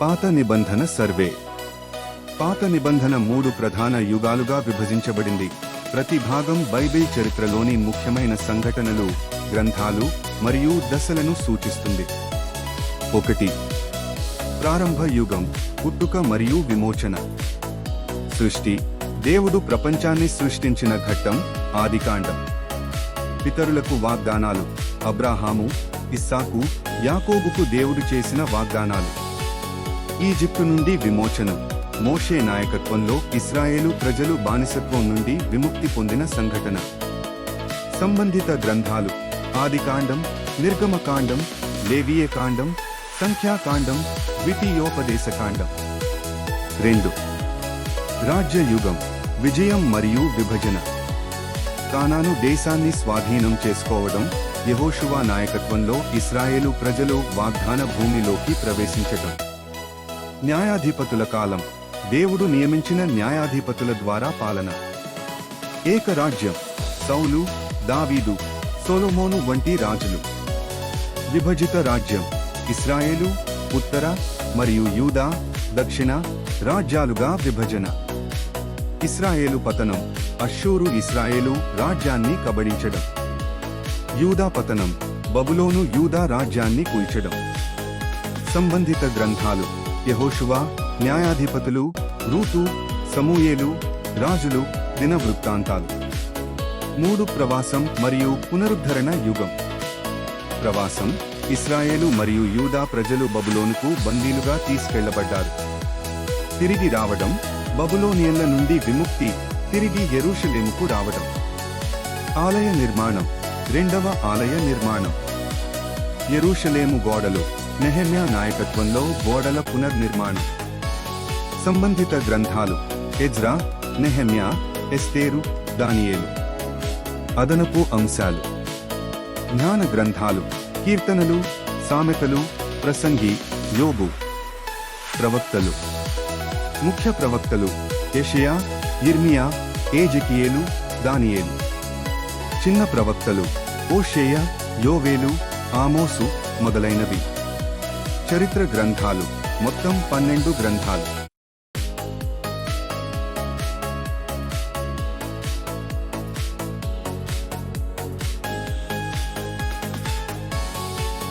పాత నిబంధన సర్వే. పాత నిబంధన మూడు ప్రధాన యుగాలుగా విభజించబడింది. ప్రతి భాగం బైబిల్ చరిత్రలోని ముఖ్యమైన సంఘటనలు గ్రంథాలు మరియు దశలను సూచిస్తుంది. ఒకటి. ప్రారంభ యుగం పుట్టుక మరియు విమోచన. సృష్టి దేవుడు ప్రపంచాన్ని సృష్టించిన ఘట్టం ఆదికాండం. పితరులకు వాగ్దానాలు అబ్రాహాము ఇస్సాకు యాకోబుకు దేవుడు చేసిన వాగ్దానాలు. ఈజిప్టు నుండి విమోచనం. మోషే నాయకత్వంలో ఇస్రాయేలు ప్రజలు బానిసత్వం నుండి విముక్తి పొందిన సంఘటన. సంబంధిత గ్రంథాలు ఆదికాండం నిర్గమకాండం లేవియకాండం సంఖ్యాకాండం ద్వితీయోపదేశకాండం. రెండు. రాజ్యయుగం విజయం మరియు విభజన. కానాను దేశాన్ని స్వాధీనం చేసుకోవడం యహోషువా నాయకత్వంలో ఇస్రాయేలు ప్రజలు వాగ్దాన భూమిలోకి ప్రవేశించటం. న్యాయాధిపతుల కాలం. దేవుడు నియమించిన న్యాయాధిపతుల ద్వారా పాలన. ఏకరాజ్యం. సౌలు దావీదు సొలొమోను వంటి రాజులు. విభజిత రాజ్యం. ఇస్రాయేలు ఉత్తర మరియు యూదా దక్షిణ రాజ్యాలుగా విభజన. ఇస్రాయేలు పతనం. అషూరు ఇస్రాయేలు రాజ్యాన్ని కబడించడం యూదా పతనం. బబులోను యూదా రాజ్యాన్ని కూల్చడం. సంబంధిత గ్రంథాలు. యహోషువ న్యాయాధిపతులు రూతు సమూయేలు రాజులు దిన వృత్తాంతాలు మూడు ప్రవాసం మరియు పునరుద్ధరణ యుగం. ప్రవాసం ఇస్రాయేలు మరియు యూదా ప్రజలు బబులోనుకు బందీలుగా తీసుకెళ్ళబడ్డారు. తిరిగి రావడం బబులోనియన్ల నుండి విముక్తి తిరిగి ఎరుషలేముకు రావడం. ఆలయ నిర్మాణం రెండవ ఆలయ నిర్మాణం. ఎరుషలేము గోడలు నెహమ్యా నాయకత్వంలో గోడల పునర్నిర్మాణం. సంబంధిత గ్రంథాలు ఎజ్రా నెహమ్యా ఎస్తేరు దానియేలు. అదనపు అంశాలు. జ్ఞాన గ్రంథాలు కీర్తనలు సామెతలు ప్రసంగి యోగు. ప్రవక్తలు. ముఖ్య ప్రవక్తలు యెషయా ఇర్మియా ఏజకియేలు దానియేలు. చిన్న ప్రవక్తలు ఓషేయ యోవేలు ఆమోసు మొదలైనవి. చరిత్ర గ్రంథాలు మొత్తం పన్నెండు గ్రంథాలు.